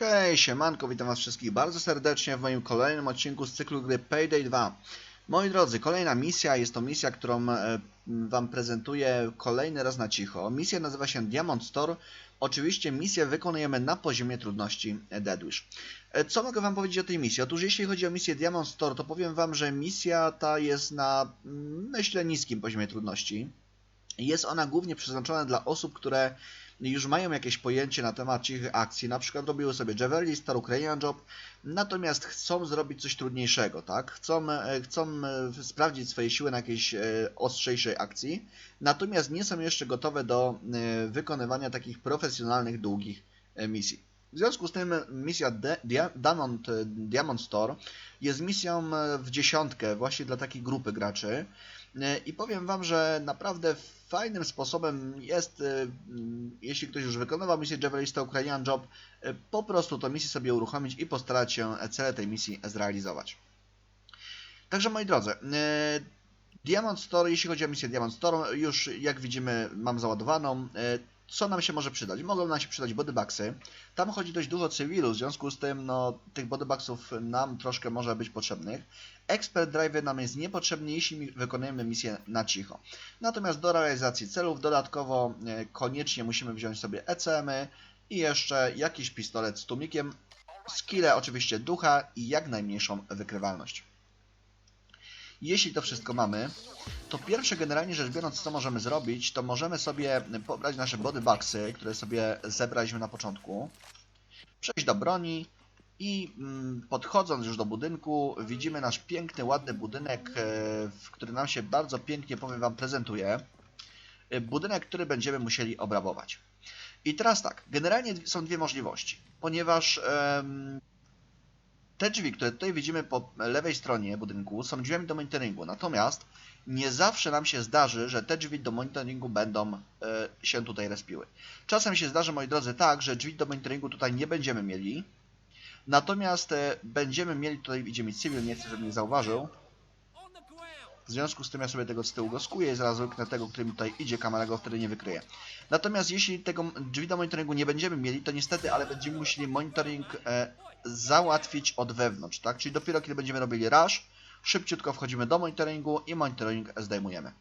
Hej, siemanko, witam was wszystkich bardzo serdecznie w moim kolejnym odcinku z cyklu gry Payday 2. Moi drodzy, kolejna misja, jest to misja, którą e, wam prezentuję kolejny raz na cicho. Misja nazywa się Diamond Store. Oczywiście misję wykonujemy na poziomie trudności Dead Wish. E, Co mogę wam powiedzieć o tej misji? Otóż jeśli chodzi o misję Diamond Store, to powiem wam, że misja ta jest na, myślę, niskim poziomie trudności. Jest ona głównie przeznaczona dla osób, które już mają jakieś pojęcie na temat cichych akcji, na przykład robiły sobie Javelin, Star Ukrainian Job, natomiast chcą zrobić coś trudniejszego, tak? Chcą, e, chcą e, sprawdzić swoje siły na jakiejś e, ostrzejszej akcji, natomiast nie są jeszcze gotowe do wykonywania takich profesjonalnych, długich misji. W związku z tym misja Diamond, e, Diamond Store jest misją e, w dziesiątkę właśnie dla takiej grupy graczy. E, I powiem Wam, że naprawdę fajnym sposobem jest, mm, jeśli ktoś już wykonywał misję Javelista Ukrainian Job, po prostu tę misję sobie uruchomić i postarać się cele tej misji zrealizować. Także moi drodzy, Diamond Store, jeśli chodzi o misję Diamond Store, już jak widzimy mam załadowaną. Co nam się może przydać? Mogą nam się przydać bodybugsy. Tam chodzi dość dużo cywilu, w związku z tym no, tych bodybugsów nam troszkę może być potrzebnych. Expert Drive nam jest niepotrzebny, jeśli wykonujemy misję na cicho. Natomiast do realizacji celów dodatkowo e, koniecznie musimy wziąć sobie ECM-y i jeszcze jakiś pistolet z tłumikiem, skille oczywiście ducha i jak najmniejszą wykrywalność. Jeśli to wszystko mamy, to pierwsze generalnie rzecz biorąc co możemy zrobić, to możemy sobie pobrać nasze bodybugsy, które sobie zebraliśmy na początku, przejść do broni, i mm, podchodząc już do budynku, widzimy nasz piękny, ładny budynek, e, który nam się bardzo pięknie, powiem Wam, prezentuje. E, Budynek, który będziemy musieli obrabować. I teraz tak, generalnie są dwie możliwości, ponieważ te drzwi, które tutaj widzimy po lewej stronie budynku, są drzwiami do monitoringu. Natomiast nie zawsze nam się zdarzy, że te drzwi do monitoringu będą e, się tutaj respiły. Czasem się zdarzy, moi drodzy, tak, że drzwi do monitoringu tutaj nie będziemy mieli, Natomiast e, będziemy mieli, tutaj idzie mi cywil, nie chcę, żeby mnie zauważył. W związku z tym ja sobie tego z tyłu goskuję i zaraz łyknę tego, który mi tutaj idzie, kamera go wtedy nie wykryje. Natomiast jeśli tego drzwi do monitoringu nie będziemy mieli, to niestety, ale będziemy musieli monitoring e, załatwić od wewnątrz, tak? Czyli dopiero kiedy będziemy robili rush, szybciutko wchodzimy do monitoringu i monitoring zdejmujemy.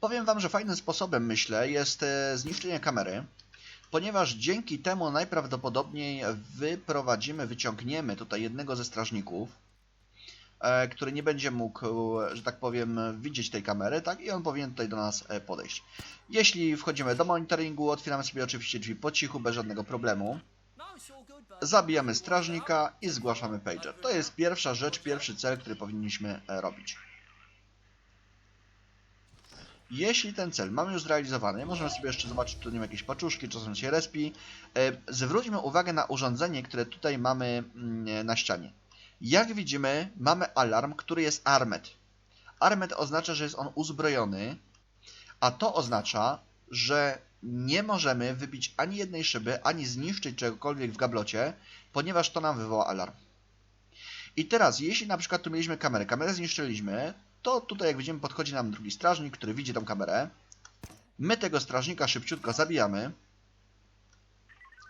Powiem Wam, że fajnym sposobem, myślę, jest e, zniszczenie kamery ponieważ dzięki temu najprawdopodobniej wyprowadzimy, wyciągniemy tutaj jednego ze strażników, który nie będzie mógł, e, że tak powiem, widzieć tej kamery, tak? I on powinien tutaj do nas e, podejść. Jeśli wchodzimy do monitoringu, otwieramy sobie oczywiście drzwi po cichu, bez żadnego problemu. Zabijamy strażnika i zgłaszamy pager. To jest pierwsza rzecz, pierwszy cel, który powinniśmy e, robić. Jeśli ten cel mamy już zrealizowany, możemy sobie jeszcze zobaczyć, czy tu nie ma jakieś paczuszki, czasem się respi. E, Zwróćmy uwagę na urządzenie, które tutaj mamy mm, na ścianie. Jak widzimy, mamy alarm, który jest armed. Armed oznacza, że jest on uzbrojony, a to oznacza, że nie możemy wybić ani jednej szyby, ani zniszczyć czegokolwiek w gablocie, ponieważ to nam wywoła alarm. I teraz, jeśli na przykład tu mieliśmy kamerę, kamerę zniszczyliśmy, to tutaj jak widzimy podchodzi nam drugi strażnik, który widzi tą kamerę. My tego strażnika szybciutko zabijamy.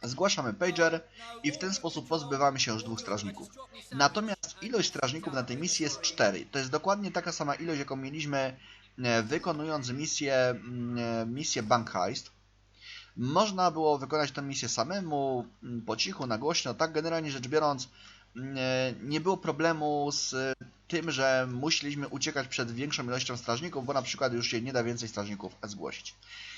Zgłaszamy pager i w ten sposób pozbywamy się już dwóch strażników. Natomiast ilość strażników na tej misji jest 4. To jest dokładnie taka sama ilość, jaką mieliśmy e, wykonując misję, mm, e, misję Bank Heist. Można było wykonać tę misję samemu, mm, po cichu, na głośno. Tak generalnie rzecz biorąc, nie było problemu z e, tym, że musieliśmy uciekać przed większą ilością strażników, bo na przykład już się nie da więcej strażników zgłosić.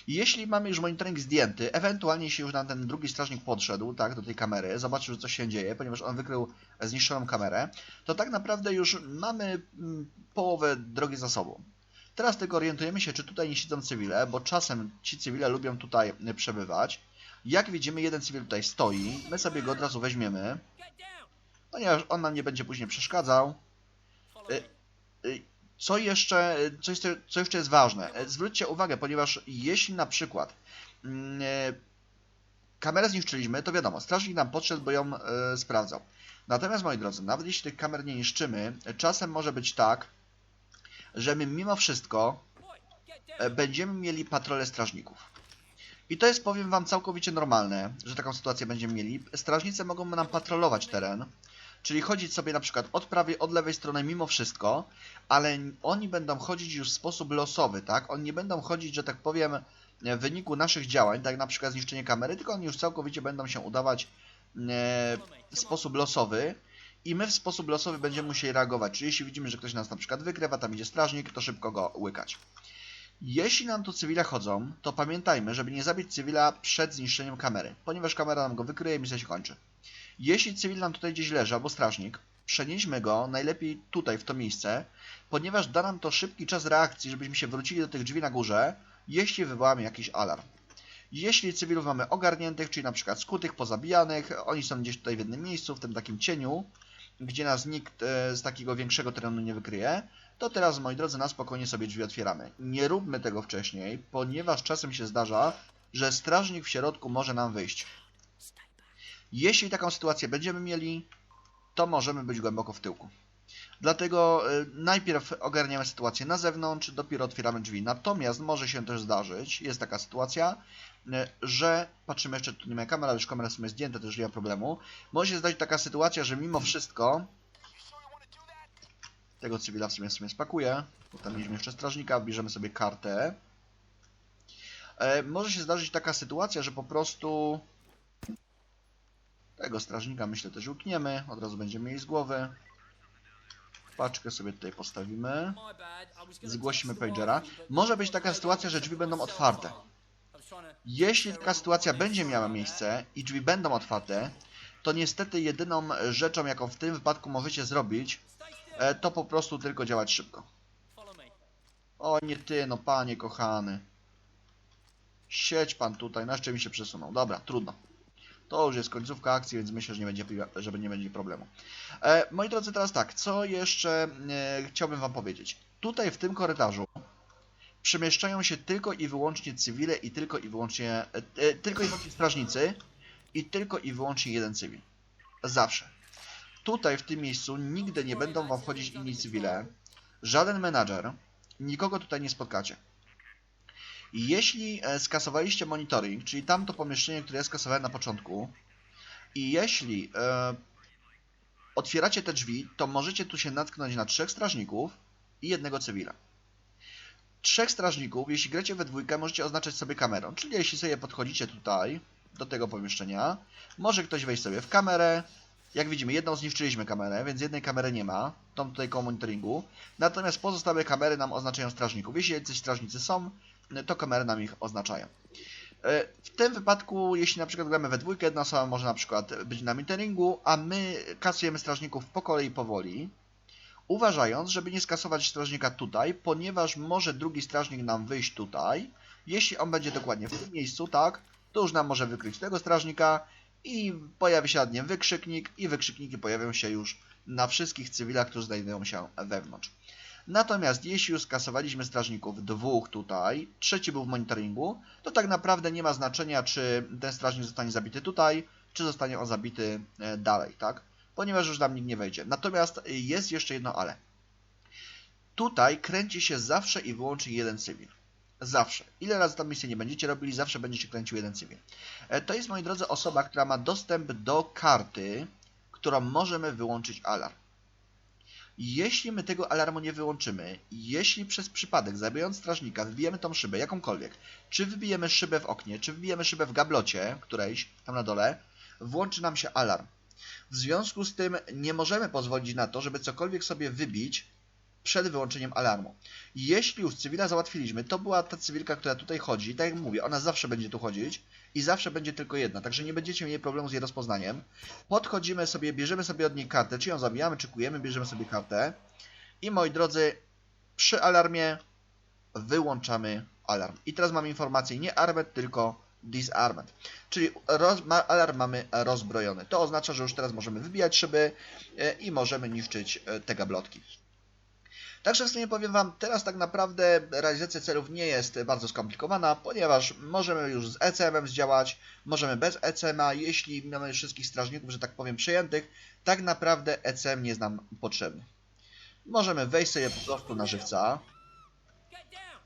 Jeśli mamy już monitoring zdjęty, ewentualnie jeśli już nam ten drugi strażnik podszedł, tak, do tej kamery, zobaczył, że coś się dzieje, ponieważ on wykrył zniszczoną kamerę, to tak naprawdę już mamy mm, połowę drogi za sobą. Teraz tylko orientujemy się, czy tutaj nie siedzą cywile, bo czasem ci cywile lubią tutaj przebywać. Jak widzimy, jeden cywil tutaj stoi, my sobie go od razu weźmiemy, ponieważ on nam nie będzie później przeszkadzał. Y, y, Co jeszcze, co, jest, co jeszcze jest ważne? Zwróćcie uwagę, ponieważ jeśli na przykład mm, kamerę zniszczyliśmy, to wiadomo, strażnik nam podszedł, bo ją sprawdzał. Natomiast, moi drodzy, nawet jeśli tych kamer nie niszczymy, czasem może być tak, że my mimo wszystko będziemy mieli patrole strażników. I to jest, powiem wam, całkowicie normalne, że taką sytuację będziemy mieli. Strażnicy mogą nam patrolować teren, czyli chodzić sobie na przykład od prawej, od lewej strony mimo wszystko, ale oni będą chodzić już w sposób losowy, tak? Oni nie będą chodzić, że tak powiem, w wyniku naszych działań, tak na przykład zniszczenie kamery, tylko oni już całkowicie będą się udawać e, w sposób losowy i my w sposób losowy będziemy musieli reagować. Czyli jeśli widzimy, że ktoś nas na przykład wykrywa, tam idzie strażnik, to szybko go łykać. Jeśli nam tu cywile chodzą, to pamiętajmy, żeby nie zabić cywila przed zniszczeniem kamery, ponieważ kamera nam go wykryje i misja się kończy. Jeśli cywil nam tutaj gdzieś leży, albo strażnik, przenieśmy go najlepiej tutaj, w to miejsce, ponieważ da nam to szybki czas reakcji, żebyśmy się wrócili do tych drzwi na górze, jeśli wywołamy jakiś alarm. Jeśli cywilów mamy ogarniętych, czyli na przykład skutych, pozabijanych, oni są gdzieś tutaj w jednym miejscu, w tym takim cieniu, gdzie nas nikt e, z takiego większego terenu nie wykryje, to teraz, moi drodzy, na spokojnie sobie drzwi otwieramy. Nie róbmy tego wcześniej, ponieważ czasem się zdarza, że strażnik w środku może nam wyjść. Jeśli taką sytuację będziemy mieli, to możemy być głęboko w tyłku. Dlatego y, najpierw ogarniamy sytuację na zewnątrz, dopiero otwieramy drzwi. Natomiast może się też zdarzyć, jest taka sytuacja, y, że patrzymy jeszcze, tu nie ma kamery, ale już kamera w sumie zdjęta, też nie ma problemu. Może się zdarzyć taka sytuacja, że mimo wszystko tego cywila w sumie, w sumie spakuję, bo tam mieliśmy jeszcze strażnika, bierzemy sobie kartę. E, może się zdarzyć taka sytuacja, że po prostu tego strażnika myślę też utniemy, od razu będziemy mieli z głowy. Paczkę sobie tutaj postawimy. Zgłosimy pagera. Może być taka sytuacja, że drzwi będą otwarte. Jeśli taka sytuacja będzie miała miejsce i drzwi będą otwarte, to niestety jedyną rzeczą, jaką w tym wypadku możecie zrobić, e, to po prostu tylko działać szybko. O nie ty, no panie kochany. Siedź pan tutaj, na jeszcze mi się przesunął. Dobra, trudno. To już jest końcówka akcji, więc myślę, że nie będzie, że nie będzie problemu. E, moi drodzy, teraz tak, co jeszcze e, chciałbym wam powiedzieć. Tutaj w tym korytarzu przemieszczają się tylko i wyłącznie cywile i tylko i wyłącznie, e, e, tylko i wyłącznie strażnicy i tylko i wyłącznie jeden cywil. Zawsze. Tutaj w tym miejscu nigdy nie będą wam wchodzić inni cywile, żaden menadżer, nikogo tutaj nie spotkacie. I Jeśli e, skasowaliście monitoring, czyli tamto pomieszczenie, które ja skasowałem na początku, i jeśli e, otwieracie te drzwi, to możecie tu się natknąć na trzech strażników i jednego cywila. Trzech strażników, jeśli gracie we dwójkę, możecie oznaczać sobie kamerą, czyli jeśli sobie podchodzicie tutaj do tego pomieszczenia, może ktoś wejść sobie w kamerę. Jak widzimy, jedną zniszczyliśmy kamerę, więc jednej kamery nie ma, tą tutaj koło monitoringu. Natomiast pozostałe kamery nam oznaczają strażników. Jeśli jacyś strażnicy są, to kamery nam ich oznaczają. E, W tym wypadku, jeśli na przykład gramy we dwójkę, jedna osoba może na przykład być na monitoringu, a my kasujemy strażników po kolei powoli, uważając, żeby nie skasować strażnika tutaj, ponieważ może drugi strażnik nam wyjść tutaj. Jeśli on będzie dokładnie w tym miejscu, tak, to już nam może wykryć tego strażnika i pojawi się nad nim wykrzyknik i wykrzykniki pojawią się już na wszystkich cywilach, którzy znajdują się wewnątrz. Natomiast jeśli już skasowaliśmy strażników dwóch tutaj, trzeci był w monitoringu, to tak naprawdę nie ma znaczenia, czy ten strażnik zostanie zabity tutaj, czy zostanie on zabity e, dalej, tak? Ponieważ już tam nikt nie wejdzie. Natomiast jest jeszcze jedno ale. Tutaj kręci się zawsze i wyłącznie jeden cywil. Zawsze. Ile razy tam misję nie będziecie robili, zawsze będzie się kręcił jeden cywil. E, To jest, moi drodzy, osoba, która ma dostęp do karty, którą możemy wyłączyć alarm. Jeśli my tego alarmu nie wyłączymy, jeśli przez przypadek, zabijając strażnika, wybijemy tą szybę, jakąkolwiek, czy wybijemy szybę w oknie, czy wybijemy szybę w gablocie, którejś, tam na dole, włączy nam się alarm. W związku z tym nie możemy pozwolić na to, żeby cokolwiek sobie wybić przed wyłączeniem alarmu. Jeśli już cywila załatwiliśmy, to była ta cywilka, która tutaj chodzi, tak jak mówię, ona zawsze będzie tu chodzić i zawsze będzie tylko jedna, także nie będziecie mieli problemu z jej rozpoznaniem. Podchodzimy sobie, bierzemy sobie od niej kartę, czy ją zabijamy, czy kujemy, bierzemy sobie kartę i moi drodzy, przy alarmie wyłączamy alarm. I teraz mamy informację nie armed, tylko disarmed. Czyli roz, alarm mamy rozbrojony. To oznacza, że już teraz możemy wybijać szyby e, i możemy niszczyć e, te gablotki. Także w sumie powiem Wam, teraz tak naprawdę realizacja celów nie jest bardzo skomplikowana, ponieważ możemy już z ECM-em zdziałać, możemy bez ECM-a, jeśli mamy wszystkich strażników, że tak powiem, przejętych, tak naprawdę ECM nie jest nam potrzebny. Możemy wejść sobie po prostu na żywca,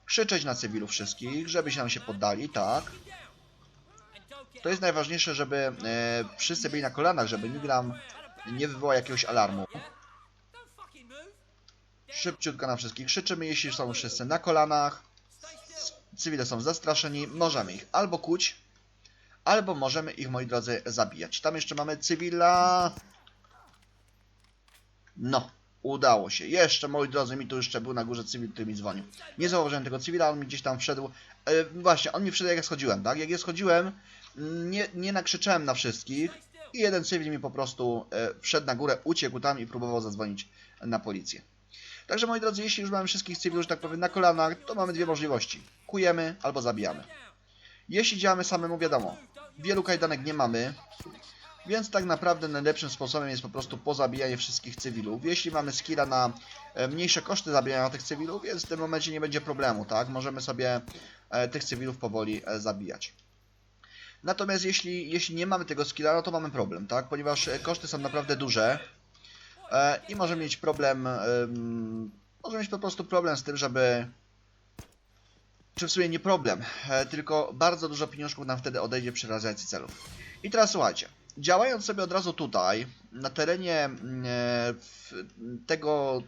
krzyczeć na cywilów wszystkich, żeby się nam się poddali, tak. To jest najważniejsze, żeby e, wszyscy byli na kolanach, żeby nikt nam nie wywołał jakiegoś alarmu. Szybciutko na wszystkich krzyczymy, jeśli są wszyscy na kolanach. Cywile są zastraszeni, możemy ich albo kuć, albo możemy ich, moi drodzy, zabijać. Tam jeszcze mamy cywila. No, udało się. Jeszcze, moi drodzy, mi tu jeszcze był na górze cywil, który mi dzwonił. Nie zauważyłem tego cywila, on mi gdzieś tam wszedł. E, właśnie, on mi wszedł jak ja schodziłem, tak? Jak ja schodziłem, nie, nie nakrzyczałem na wszystkich i jeden cywil mi po prostu e, wszedł na górę, uciekł tam i próbował zadzwonić na policję. Także moi drodzy, jeśli już mamy wszystkich cywilów, że tak powiem, na kolanach, to mamy dwie możliwości. Kujemy albo zabijamy. Jeśli działamy samemu, wiadomo, wielu kajdanek nie mamy, więc tak naprawdę najlepszym sposobem jest po prostu pozabijanie wszystkich cywilów. Jeśli mamy skilla na e, mniejsze koszty zabijania tych cywilów, więc w tym momencie nie będzie problemu, tak? Możemy sobie e, tych cywilów powoli e, zabijać. Natomiast jeśli, jeśli nie mamy tego skilla, no to mamy problem, tak? Ponieważ koszty są naprawdę duże i możemy mieć problem, em, możemy mieć po prostu problem z tym, żeby czy w sumie nie problem, e, tylko bardzo dużo pieniążków nam wtedy odejdzie przy realizacji celów. I teraz słuchajcie, działając sobie od razu tutaj, na terenie mm, e, tego,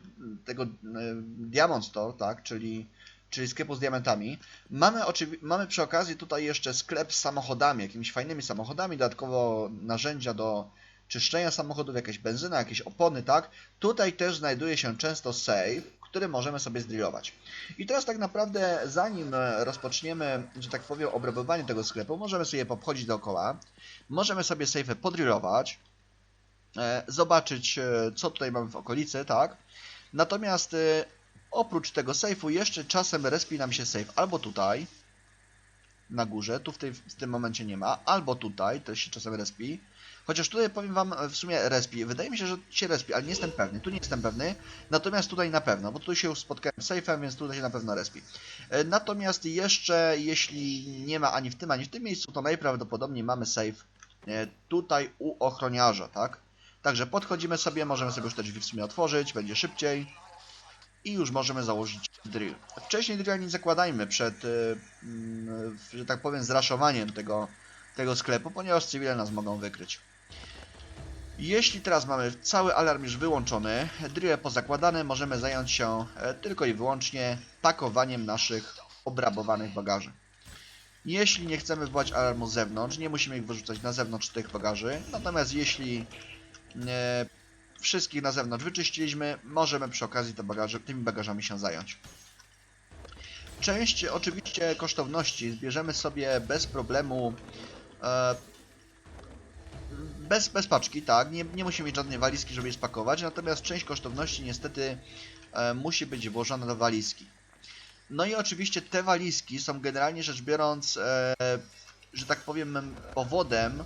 tego e, Diamond Store, tak, czyli, czyli sklepu z diamentami, mamy, mamy przy okazji tutaj jeszcze sklep z samochodami, jakimiś fajnymi samochodami, dodatkowo narzędzia do czyszczenia samochodów, jakieś benzyna, jakieś opony, tak. Tutaj też znajduje się często save, który możemy sobie zdrillować. I teraz tak naprawdę, zanim rozpoczniemy, że tak powiem, obrabowanie tego sklepu, możemy sobie popchodzić dookoła, możemy sobie safe'y podrillować, e, zobaczyć, e, co tutaj mamy w okolicy, tak? Natomiast e, oprócz tego safe'u jeszcze czasem respi nam się safe albo tutaj, na górze, tu w, tej, w tym momencie nie ma, albo tutaj, też się czasem respi. Chociaż tutaj powiem wam e, w sumie respi. Wydaje mi się, że się respi, ale nie jestem pewny. Tu nie jestem pewny. Natomiast tutaj na pewno, bo tu się już spotkałem z safe'em, więc tutaj się na pewno respi. E, Natomiast jeszcze, jeśli nie ma ani w tym, ani w tym miejscu, to najprawdopodobniej mamy safe tutaj u ochroniarza, tak? Także podchodzimy sobie, możemy sobie już te drzwi w sumie otworzyć, będzie szybciej. I już możemy założyć drill. Wcześniej drill nie zakładajmy przed, e, mm, że tak powiem, zraszowaniem tego, tego sklepu, ponieważ cywile nas mogą wykryć. Jeśli teraz mamy cały alarm już wyłączony, drille pozakładane, możemy zająć się e, tylko i wyłącznie pakowaniem naszych obrabowanych bagaży. Jeśli nie chcemy wywołać alarmu z zewnątrz, nie musimy ich wyrzucać na zewnątrz tych bagaży, natomiast jeśli e, wszystkich na zewnątrz wyczyściliśmy, możemy przy okazji te bagaże, tymi bagażami się zająć. Część oczywiście kosztowności zbierzemy sobie bez problemu e, bez, bez paczki, tak, nie, nie musimy mieć żadnej walizki, żeby je spakować, natomiast część kosztowności niestety e, musi być włożona do walizki. No i oczywiście te walizki są generalnie rzecz biorąc, e, że tak powiem, powodem,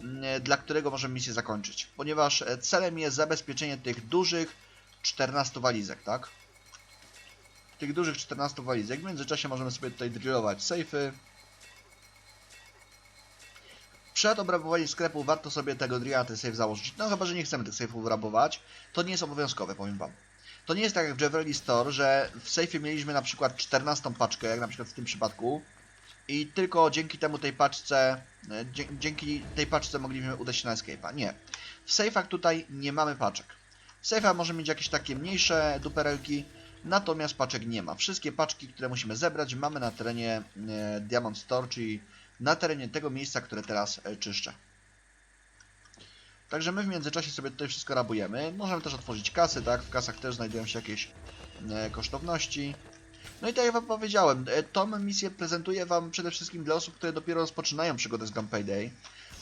m, dla którego możemy misję zakończyć. Ponieważ e, celem jest zabezpieczenie tych dużych 14 walizek, tak? Tych dużych 14 walizek. W międzyczasie możemy sobie tutaj drillować safe'y. Przed obrabowaniem sklepu warto sobie tego drilla, ten safe założyć. No chyba, że nie chcemy tych safe'ów rabować. To nie jest obowiązkowe, powiem wam. To nie jest tak jak w Jewelry Store, że w safe'ie mieliśmy na przykład 14 paczkę, jak na przykład w tym przypadku. I tylko dzięki temu tej paczce, e, dzięki tej paczce mogliśmy udać się na escape'a. Nie. W safe'ach tutaj nie mamy paczek. W safe'ach możemy mieć jakieś takie mniejsze duperelki, natomiast paczek nie ma. Wszystkie paczki, które musimy zebrać, mamy na terenie e, Diamond Store, czyli na terenie tego miejsca, które teraz e, czyszczę. Także my w międzyczasie sobie tutaj wszystko rabujemy. Możemy też otworzyć kasy, tak? W kasach też znajdują się jakieś e, kosztowności. No i tak jak Wam powiedziałem, e, tą misję prezentuję Wam przede wszystkim dla osób, które dopiero rozpoczynają przygodę z Gun Payday.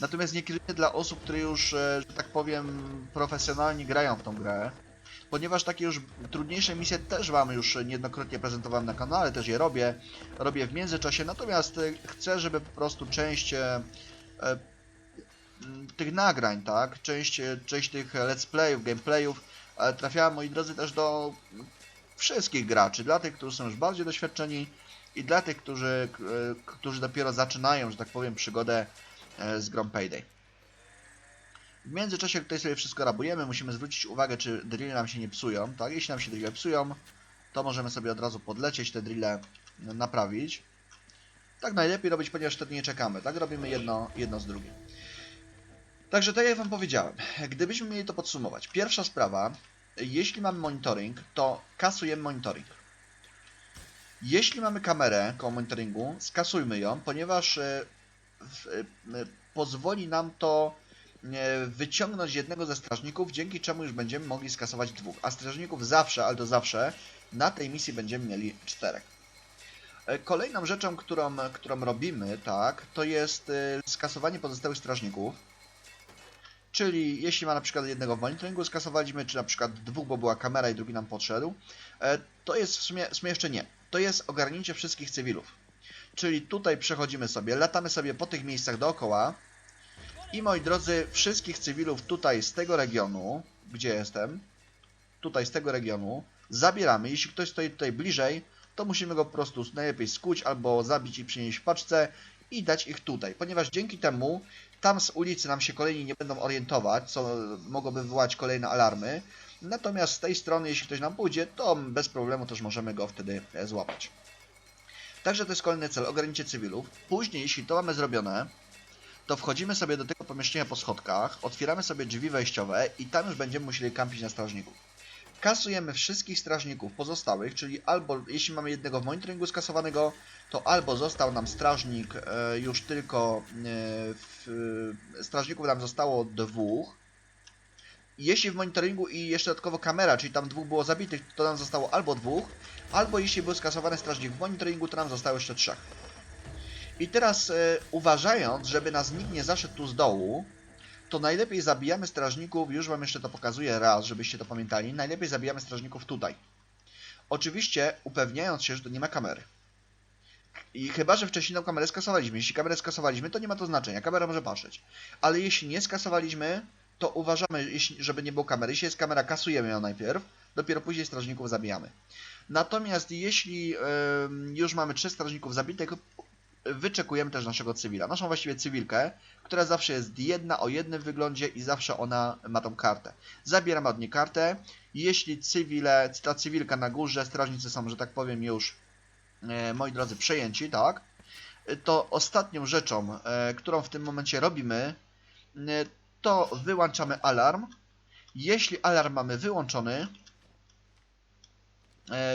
Natomiast nie kieruję dla osób, które już, że tak powiem, profesjonalnie grają w tą grę. Ponieważ takie już trudniejsze misje też Wam już niejednokrotnie prezentowałem na kanale, też je robię. Robię w międzyczasie, natomiast e, chcę, żeby po prostu część e, e, tych nagrań, tak, część, część tych let's playów, gameplayów trafiała, moi drodzy, też do wszystkich graczy, dla tych, którzy są już bardziej doświadczeni i dla tych, którzy, którzy dopiero zaczynają, że tak powiem, przygodę z grą Payday. W międzyczasie tutaj sobie wszystko rabujemy, musimy zwrócić uwagę, czy drille nam się nie psują, tak? Jeśli nam się drille psują, to możemy sobie od razu podlecieć te drille naprawić. Tak najlepiej robić, ponieważ wtedy nie czekamy. Tak robimy jedno, jedno z drugim. Także tak jak Wam powiedziałem, gdybyśmy mieli to podsumować. Pierwsza sprawa, jeśli mamy monitoring, to kasujemy monitoring. Jeśli mamy kamerę koło monitoringu, skasujmy ją, ponieważ e, e, pozwoli nam to wyciągnąć jednego ze strażników, dzięki czemu już będziemy mogli skasować dwóch. A strażników zawsze, ale to zawsze, na tej misji będziemy mieli czterech. E, Kolejną rzeczą, którą, którą robimy, tak, to jest e, skasowanie pozostałych strażników. Czyli jeśli ma na przykład jednego w monitoringu skasowaliśmy, czy na przykład dwóch, bo była kamera i drugi nam podszedł, e, to jest w sumie, w sumie jeszcze nie. To jest ogarnięcie wszystkich cywilów. Czyli tutaj przechodzimy sobie, latamy sobie po tych miejscach dookoła i moi drodzy, wszystkich cywilów tutaj z tego regionu, gdzie jestem, tutaj z tego regionu, zabieramy. Jeśli ktoś stoi tutaj bliżej, to musimy go po prostu najlepiej skuć albo zabić i przynieść w paczce i dać ich tutaj, ponieważ dzięki temu tam z ulicy nam się kolejni nie będą orientować, co mogłoby wywołać kolejne alarmy. Natomiast z tej strony, jeśli ktoś nam pójdzie, to bez problemu też możemy go wtedy e, złapać. Także to jest kolejny cel, ogarnięcie cywilów. Później, jeśli to mamy zrobione, to wchodzimy sobie do tego pomieszczenia po schodkach, otwieramy sobie drzwi wejściowe i tam już będziemy musieli kampić na strażników. Kasujemy wszystkich strażników pozostałych, czyli albo jeśli mamy jednego w monitoringu skasowanego, to albo został nam strażnik e, już tylko e, w, strażników nam zostało dwóch. Jeśli w monitoringu i jeszcze dodatkowo kamera, czyli tam dwóch było zabitych, to nam zostało albo dwóch, albo jeśli był skasowany strażnik w monitoringu, to nam zostało jeszcze trzech. I teraz e, uważając, żeby nas nikt nie zaszedł tu z dołu, to najlepiej zabijamy strażników, już wam jeszcze to pokazuję raz, żebyście to pamiętali, najlepiej zabijamy strażników tutaj. Oczywiście upewniając się, że tu nie ma kamery. I chyba, że wcześniej tą kamerę skasowaliśmy. Jeśli kamerę skasowaliśmy, to nie ma to znaczenia. Kamera może patrzeć. Ale jeśli nie skasowaliśmy, to uważamy, żeby nie było kamery. Jeśli jest kamera, kasujemy ją najpierw. Dopiero później strażników zabijamy. Natomiast jeśli już mamy trzech strażników zabitych, wyczekujemy też naszego cywila. Naszą właściwie cywilkę, która zawsze jest jedna o jednym wyglądzie i zawsze ona ma tą kartę. Zabieramy od niej kartę. Jeśli cywile, ta cywilka na górze, strażnicy są, że tak powiem, już e, moi drodzy, przejęci, tak? To ostatnią rzeczą, e, którą w tym momencie robimy, e, to wyłączamy alarm. Jeśli alarm mamy wyłączony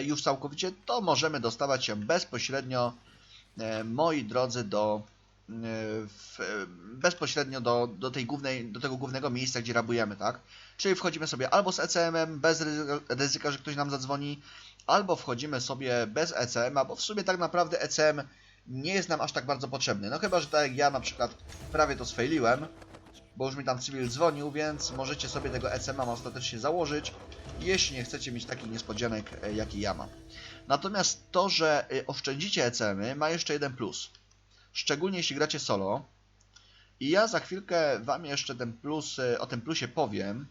już całkowicie, to możemy dostawać się bezpośrednio, moi drodzy, do e, w, e, bezpośrednio do, do, tej głównej, do tego głównego miejsca, gdzie rabujemy, tak? Czyli wchodzimy sobie albo z ECM-em, bez ryzyka, że ktoś nam zadzwoni, albo wchodzimy sobie bez ECM-a, bo w sumie tak naprawdę ECM nie jest nam aż tak bardzo potrzebny. No chyba, że tak jak ja na przykład prawie to sfailiłem, bo już mi tam cywil dzwonił, więc możecie sobie tego ECM-a ostatecznie założyć, jeśli nie chcecie mieć takich niespodzianek, e, jaki ja mam. Natomiast to, że e, oszczędzicie ECM-y ma jeszcze jeden plus. Szczególnie jeśli gracie solo. I ja za chwilkę Wam jeszcze ten plus, e, o tym plusie powiem,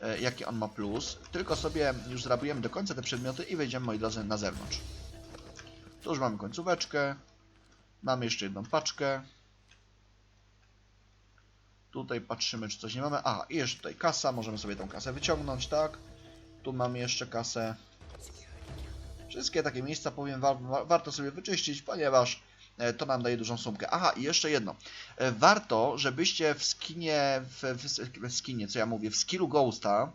e, jaki on ma plus. Tylko sobie już zrabujemy do końca te przedmioty i wejdziemy, moi drodzy, na zewnątrz. Tu już mamy końcóweczkę. Mamy jeszcze jedną paczkę. Tutaj patrzymy, czy coś nie mamy. A, i jeszcze tutaj kasa. Możemy sobie tą kasę wyciągnąć, tak? Tu mamy jeszcze kasę. Wszystkie takie miejsca, powiem, wa wa warto sobie wyczyścić, ponieważ e, to nam daje dużą sumkę. Aha, i jeszcze jedno. E, Warto, żebyście w skinie, w, w, w skinie, co ja mówię, w skillu Ghosta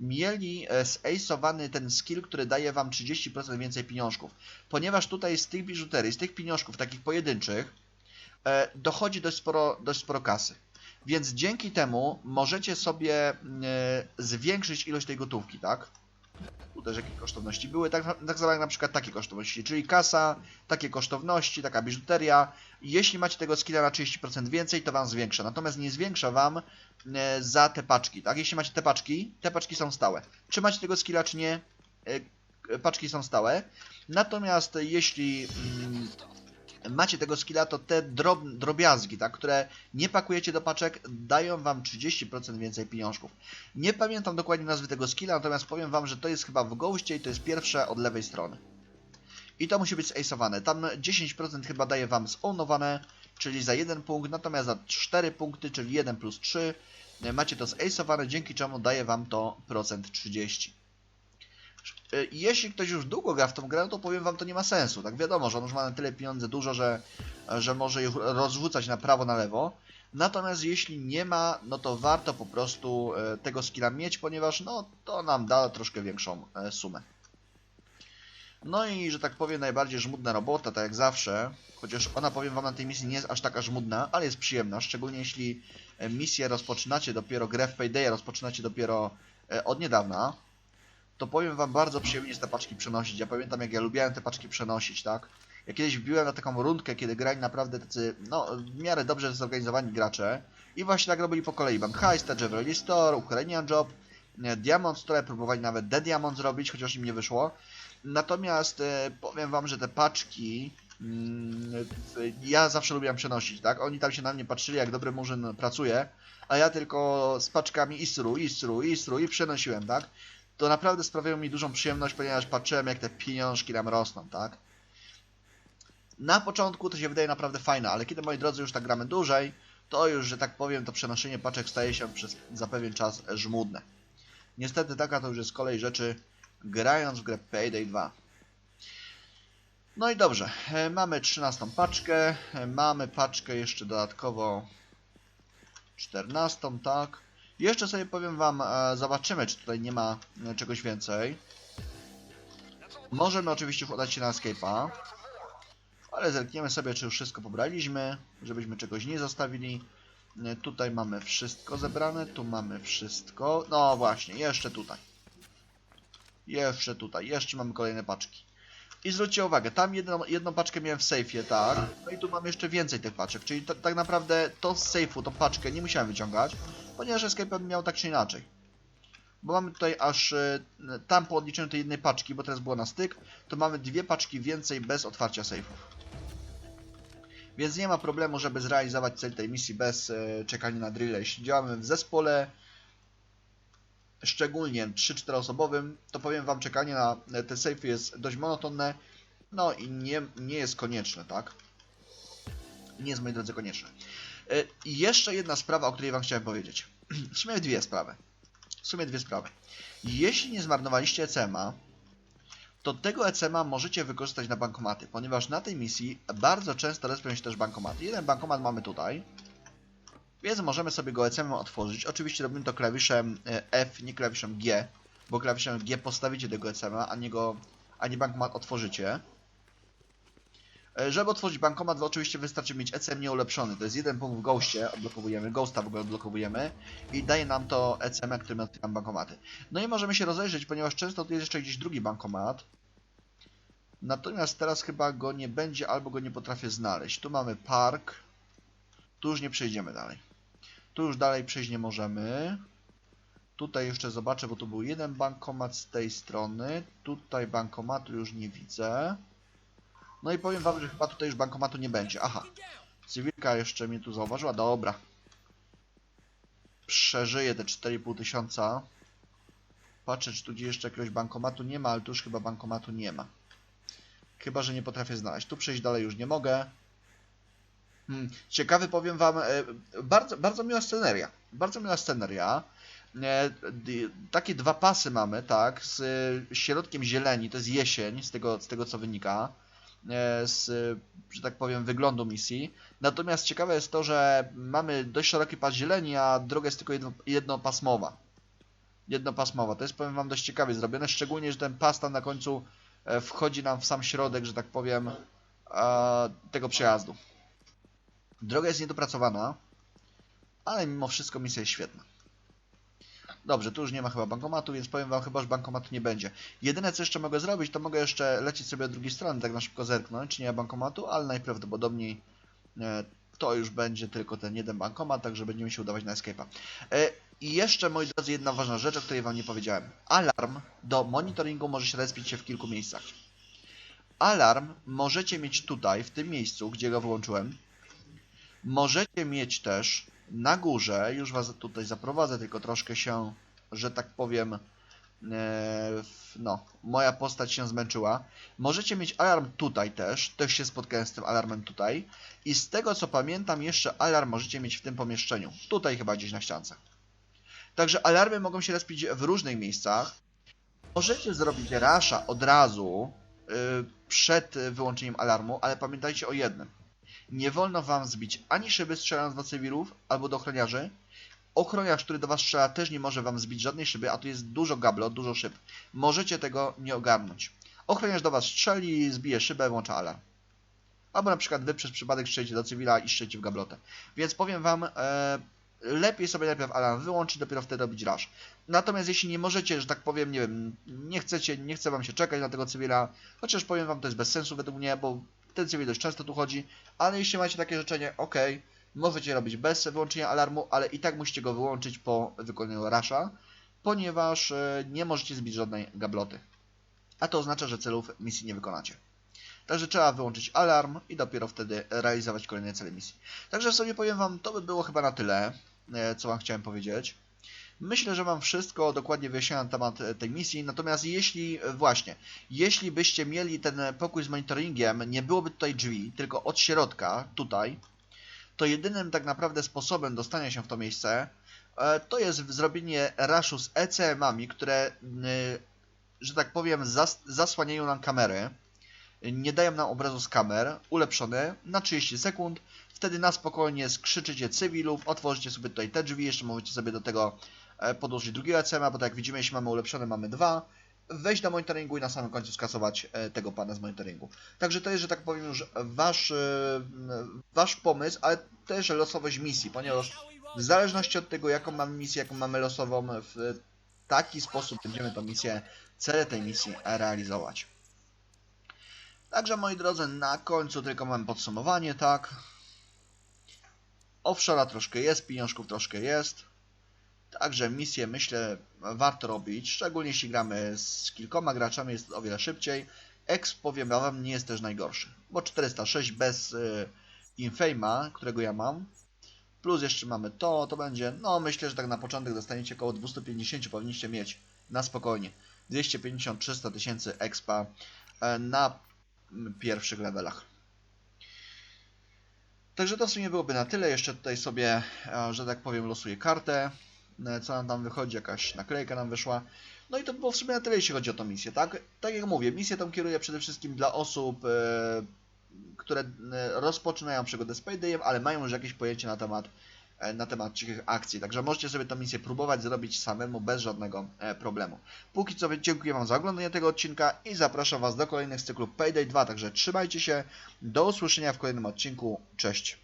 mieli e, zace'owany ten skill, który daje wam 30% więcej pieniążków. Ponieważ tutaj z tych biżuterii, z tych pieniążków takich pojedynczych dochodzi dość sporo, dość sporo kasy. Więc dzięki temu możecie sobie zwiększyć ilość tej gotówki, tak? Też jakie kosztowności były, tak, tak na przykład takie kosztowności, czyli kasa, takie kosztowności, taka biżuteria. Jeśli macie tego skilla na 30% więcej, to wam zwiększa. Natomiast nie zwiększa wam e, za te paczki, tak? Jeśli macie te paczki, te paczki są stałe. Czy macie tego skilla, czy nie, e, paczki są stałe. Natomiast jeśli mm, macie tego skilla, to te drob, drobiazgi, tak, które nie pakujecie do paczek, dają wam 30% więcej pieniążków. Nie pamiętam dokładnie nazwy tego skilla, natomiast powiem wam, że to jest chyba w goście i to jest pierwsze od lewej strony. I to musi być zace'owane. Tam 10% chyba daje wam zonowane, czyli za 1 punkt, natomiast za 4 punkty, czyli 1 plus 3, macie to zace'owane, dzięki czemu daje wam to procent 30. Y, Jeśli ktoś już długo gra w tą grę, to powiem wam, to nie ma sensu. Tak wiadomo, że on już ma na tyle pieniądze dużo, że, że może je rozrzucać na prawo, na lewo. Natomiast jeśli nie ma, no to warto po prostu e, tego skilla mieć, ponieważ no to nam da troszkę większą e, sumę. No i, że tak powiem, najbardziej żmudna robota, tak jak zawsze, chociaż ona, powiem wam, na tej misji nie jest aż taka żmudna, ale jest przyjemna, szczególnie jeśli e, misję rozpoczynacie dopiero, grę w Paydaya rozpoczynacie dopiero e, od niedawna, to powiem wam, bardzo przyjemnie jest te paczki przenosić. Ja pamiętam, jak ja lubiłem te paczki przenosić, tak? Ja kiedyś wbiłem na taką rundkę, kiedy grali naprawdę tacy, no, w miarę dobrze zorganizowani gracze i właśnie tak robili po kolei. Bank Heist, Jewelry Store, Ukrainian Job, Diamond Store, próbowali nawet The Diamond zrobić, chociaż im nie wyszło. Natomiast e, powiem wam, że te paczki mm, ja zawsze lubiłem przenosić, tak? Oni tam się na mnie patrzyli, jak dobry murzyn pracuje, a ja tylko z paczkami istru, istru, istru i przenosiłem, tak? To naprawdę sprawiało mi dużą przyjemność, ponieważ patrzyłem, jak te pieniążki nam rosną, tak? Na początku to się wydaje naprawdę fajne, ale kiedy, moi drodzy, już tak gramy dłużej, to już, że tak powiem, to przenoszenie paczek staje się przez za pewien czas żmudne. Niestety taka to już jest kolej rzeczy, grając w grę Payday 2. No i dobrze, e, mamy 13 paczkę, e, mamy paczkę jeszcze dodatkowo 14, tak. Jeszcze sobie powiem wam, e, zobaczymy, czy tutaj nie ma e, czegoś więcej. Możemy oczywiście udać się na Escape'a, ale zerkniemy sobie, czy już wszystko pobraliśmy, żebyśmy czegoś nie zostawili. E, Tutaj mamy wszystko zebrane, tu mamy wszystko. No właśnie, jeszcze tutaj. Jeszcze tutaj, jeszcze mamy kolejne paczki. I zwróćcie uwagę, tam jedną, jedną paczkę miałem w sejfie, tak? No i tu mam jeszcze więcej tych paczek, czyli tak naprawdę to z sejfu, tą paczkę nie musiałem wyciągać, ponieważ Escape miał tak czy inaczej. Bo mamy tutaj aż, e, tam po odliczeniu tej jednej paczki, bo teraz było na styk, to mamy dwie paczki więcej bez otwarcia sejfów. Więc nie ma problemu, żeby zrealizować cel tej misji bez e, czekania na drille. Jeśli działamy w zespole, szczególnie 3-4 osobowym, to powiem wam, czekanie na te sejfy jest dość monotonne, no i nie, nie jest konieczne, tak? Nie jest, moi drodzy, konieczne. E, I jeszcze jedna sprawa, o której wam chciałem powiedzieć. W sumie dwie sprawy. W sumie dwie sprawy. Jeśli nie zmarnowaliście ECMA, to tego ECMA możecie wykorzystać na bankomaty, ponieważ na tej misji bardzo często respią się też bankomaty. Jeden bankomat mamy tutaj, więc możemy sobie go ECM otworzyć. Oczywiście robimy to klawiszem e, F, nie klawiszem G, bo klawiszem G postawicie tego ECM, a nie go, a nie bankomat otworzycie. E, Żeby otworzyć bankomat, oczywiście wystarczy mieć ECM nieulepszony. To jest jeden punkt w Ghostie, odblokowujemy, Ghosta w ogóle odblokowujemy i daje nam to ECM, którym otwieram bankomaty. No i możemy się rozejrzeć, ponieważ często tu jest jeszcze gdzieś drugi bankomat. Natomiast teraz chyba go nie będzie, albo go nie potrafię znaleźć. Tu mamy park. Tu już nie przejdziemy dalej. Tu już dalej przejść nie możemy. Tutaj jeszcze zobaczę, bo tu był jeden bankomat z tej strony. Tutaj bankomatu już nie widzę. No i powiem wam, że chyba tutaj już bankomatu nie będzie. Aha. Cywilka jeszcze mnie tu zauważyła. Dobra. Przeżyję te 4,5 tysiąca. Patrzę, czy tu gdzieś jeszcze jakiegoś bankomatu nie ma, ale tu już chyba bankomatu nie ma. Chyba, że nie potrafię znaleźć. Tu przejść dalej już nie mogę. Hmm, ciekawy powiem wam, e, bardzo, bardzo miła sceneria. Bardzo miła sceneria. E, takie dwa pasy mamy, tak, z środkiem zieleni, to jest jesień, z tego, z tego co wynika, e, z, że tak powiem, wyglądu misji. Natomiast ciekawe jest to, że mamy dość szeroki pas zieleni, a droga jest tylko jedno, jednopasmowa. Jednopasmowa. To jest, powiem wam, dość ciekawie zrobione, szczególnie, że ten pas tam na końcu wchodzi nam w sam środek, że tak powiem, tego przejazdu. Droga jest niedopracowana, ale mimo wszystko misja jest świetna. Dobrze, tu już nie ma chyba bankomatu, więc powiem wam chyba, że bankomatu nie będzie. Jedyne co jeszcze mogę zrobić, to mogę jeszcze lecieć sobie od drugiej strony, tak na szybko zerknąć, czy nie ma bankomatu, ale najprawdopodobniej e, to już będzie tylko ten jeden bankomat, także będziemy się udawać na escape'a. E, I jeszcze, moi drodzy, jedna ważna rzecz, o której wam nie powiedziałem. Alarm do monitoringu może się respić się w kilku miejscach. Alarm możecie mieć tutaj, w tym miejscu, gdzie go wyłączyłem. Możecie mieć też na górze, już was tutaj zaprowadzę, tylko troszkę się, że tak powiem, e, no, moja postać się zmęczyła. Możecie mieć alarm tutaj też, też się spotkałem z tym alarmem tutaj. I z tego co pamiętam, jeszcze alarm możecie mieć w tym pomieszczeniu. Tutaj chyba gdzieś na ściance. Także alarmy mogą się respić w różnych miejscach. Możecie zrobić rasza od razu yy, przed wyłączeniem alarmu, ale pamiętajcie o jednym. Nie wolno wam zbić ani szyby strzelając do cywilów albo do ochroniarzy. Ochroniarz, który do was strzela, też nie może wam zbić żadnej szyby, a tu jest dużo gablo, dużo szyb. Możecie tego nie ogarnąć. Ochroniarz do was strzeli, zbije szybę, włącza alarm. Albo na przykład wy przez przypadek strzelicie do cywila i strzelicie w gablotę. Więc powiem wam, e, lepiej sobie najpierw alarm wyłączyć, dopiero wtedy robić rush. Natomiast jeśli nie możecie, że tak powiem, nie wiem, nie chcecie, nie chce wam się czekać na tego cywila, chociaż powiem wam, to jest bez sensu według mnie, bo ten cywil dość często tu chodzi, ale jeśli macie takie życzenie, ok, możecie robić bez wyłączenia alarmu, ale i tak musicie go wyłączyć po wykonaniu rasha, ponieważ e, nie możecie zbić żadnej gabloty. A to oznacza, że celów misji nie wykonacie. Także trzeba wyłączyć alarm i dopiero wtedy realizować kolejne cele misji. Także w sobie powiem Wam, to by było chyba na tyle, e, co Wam chciałem powiedzieć. Myślę, że mam wszystko dokładnie wyjaśnione na temat e, tej misji, natomiast jeśli, e, właśnie, jeśli byście mieli ten pokój z monitoringiem, nie byłoby tutaj drzwi, tylko od środka, tutaj, to jedynym tak naprawdę sposobem dostania się w to miejsce, e, to jest zrobienie raszu z ECM-ami, które, że tak powiem, zas zasłaniają nam kamery nie dają nam obrazu z kamer, ulepszony na 30 sekund. Wtedy na spokojnie skrzyczycie cywilów, otworzycie sobie tutaj te drzwi, jeszcze możecie sobie do tego podłożyć drugiego ECM-a, bo tak jak widzimy, jeśli mamy ulepszony, mamy dwa. Wejść do monitoringu i na samym końcu skasować e, tego pana z monitoringu. Także to jest, że tak powiem, już wasz, e, wasz pomysł, ale też losowość misji, ponieważ w zależności od tego, jaką mamy misję, jaką mamy losową, w taki sposób będziemy tą misję, cele tej misji realizować. Także moi drodzy, na końcu tylko mam podsumowanie, tak. Offshore'a troszkę jest, pieniążków troszkę jest. Także misję myślę warto robić, szczególnie jeśli gramy z kilkoma graczami, jest o wiele szybciej. Exp powiem wam nie jest też najgorszy, bo 406 bez y, którego ja mam. Plus jeszcze mamy to, to będzie, no myślę, że tak na początek dostaniecie około 250, powinniście mieć na spokojnie. 250-300 tysięcy expa e, na pierwszych levelach. Także to w sumie byłoby na tyle. Jeszcze tutaj sobie, e, że tak powiem, losuję kartę. E, Co nam tam wychodzi, jakaś naklejka nam wyszła. No i to było w sumie na tyle, jeśli chodzi o tą misję, tak? Tak jak mówię, misję tą kieruję przede wszystkim dla osób, e, które e, rozpoczynają przygodę z Paydayem, ale mają już jakieś pojęcie na temat na temat cichych akcji. Także możecie sobie tę misję próbować zrobić samemu bez żadnego problemu. Póki co dziękuję Wam za oglądanie tego odcinka i zapraszam Was do kolejnych z cyklu Payday 2. Także trzymajcie się. Do usłyszenia w kolejnym odcinku. Cześć.